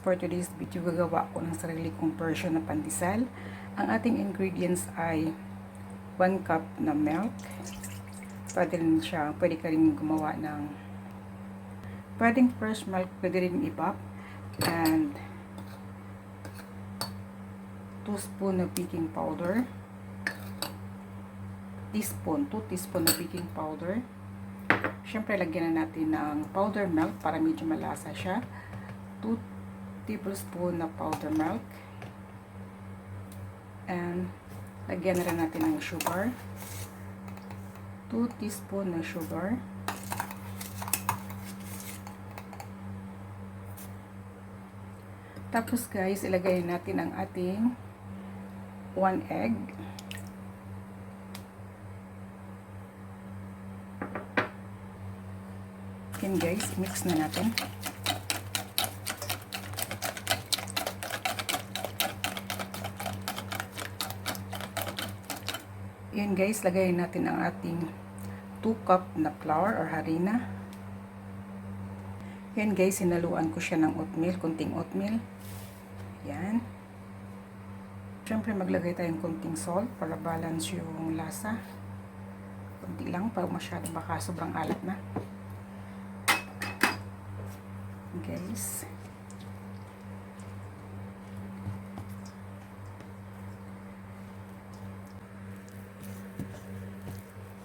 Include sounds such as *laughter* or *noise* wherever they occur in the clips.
For today's video, gagawa ko ng sarili kong version na pandesal. Ang ating ingredients ay 1 cup na milk. Pwede rin siya, pwede ka rin gumawa ng pwedeng fresh milk, pwede rin i-pop. And 2 spoon na baking powder. Teaspoon, 2 teaspoon na baking powder. Siyempre, lagyan na natin ng powder milk para medyo malasa siya. 2 tablespoon na powder milk. And, lagyan na rin natin ng sugar. 2 teaspoon na sugar. Tapos guys, ilagay natin ang ating 1 egg. Yan guys, mix na natin. Yan guys, lagay natin ang ating 2 cup na flour or harina. Yan guys, sinaluan ko siya ng oatmeal, kunting oatmeal. Yan. Siyempre maglagay tayong kunting salt para balance yung lasa. Kunti lang, pag masyado baka sobrang alat na. Guys.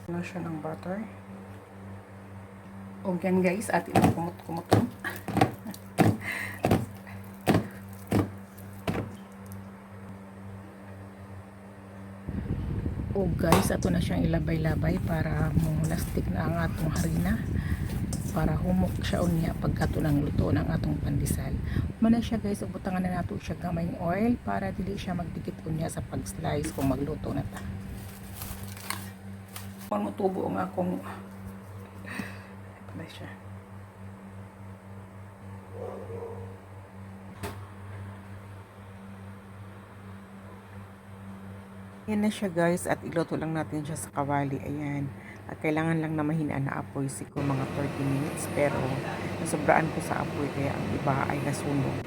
Ano siya ng butter. O yan guys, at ito kumot-kumot. *laughs* O guys, ato na siyang ilabay-labay para mulastik na ang atong harina para humok siya unya pagkato ng luto ng atong pandesal. Muna siya guys, ubutangan na nato siya gamay oil para dili siya magdikit unya sa pag-slice kung magluto na ta. Kung mutubo nga kung pala siya. Yan na siya guys at iluto lang natin siya sa kawali. Ayan. At kailangan lang na mahinaan na apoy siguro mga 30 minutes pero nasobraan ko sa apoy kaya ang iba ay nasunog.